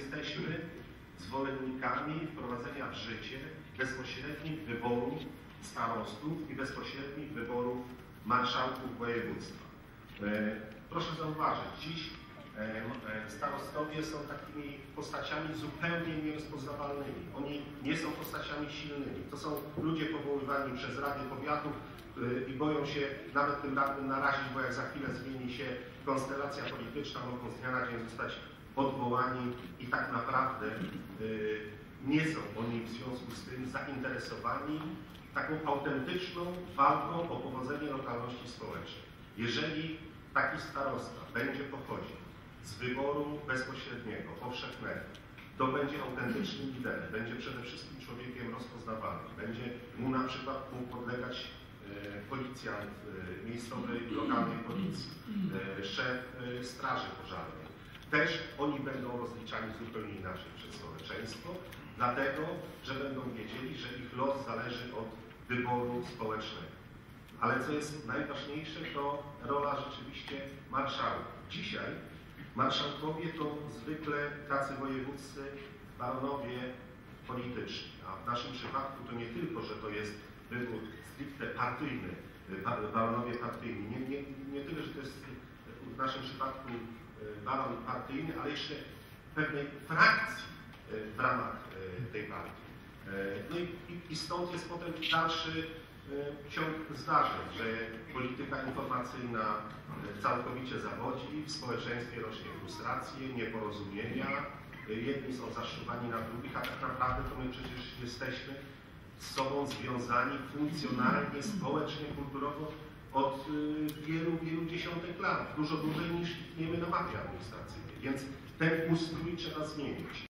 jesteśmy zwolennikami wprowadzenia w życie bezpośrednich wyborów starostów i bezpośrednich wyborów marszałków województwa. E, Proszę zauważyć, dziś e, e, starostowie są takimi postaciami zupełnie nierozpoznawalnymi. Oni nie są postaciami silnymi. To są ludzie powoływani przez Rady Powiatów i boją się nawet tym radnym narazić, bo jak za chwilę zmieni się konstelacja polityczna, mogą z dnia na dzień zostać odwołani i tak naprawdę e, nie są oni w związku z tym zainteresowani taką autentyczną walką o powodzenie lokalności społecznej. Jeżeli taki starosta będzie pochodził z wyboru bezpośredniego, powszechnego, to będzie autentycznym liderem, będzie przede wszystkim człowiekiem rozpoznawalnym, będzie mu na przykład mógł podlegać e, policjant e, miejscowej, lokalnej policji, e, szef straży pożarnej. Też oni będą rozliczani zupełnie inaczej przez społeczeństwo, dlatego, że będą wiedzieli, że ich los zależy od wyboru społecznego. Ale co jest najważniejsze, to rola rzeczywiście marszałków. Dzisiaj marszałkowie to zwykle tacy wojewódzcy baronowie polityczni, a w naszym przypadku to nie tylko, że to jest wybór stricte partyjny, ba- baronowie partyjni, nie, nie, nie tyle, że to jest naszym przypadku e, baron partyjny, ale jeszcze pewnej frakcji e, w ramach e, tej partii. No i, i- stąd jest potem dalszy ciąg zdarzeń, że polityka informacyjna całkowicie zawodzi, w społeczeństwie rośnie frustracje, nieporozumienia, jedni są zaszczywani na drugich, a tak naprawdę to my przecież jesteśmy z sobą związani funkcjonalnie, społecznie, kulturowo od y, wielu, wielu dziesiątek lat, dużo dłużej niż istniejemy na mapie administracyjnej. Więc ten ustrój trzeba zmienić.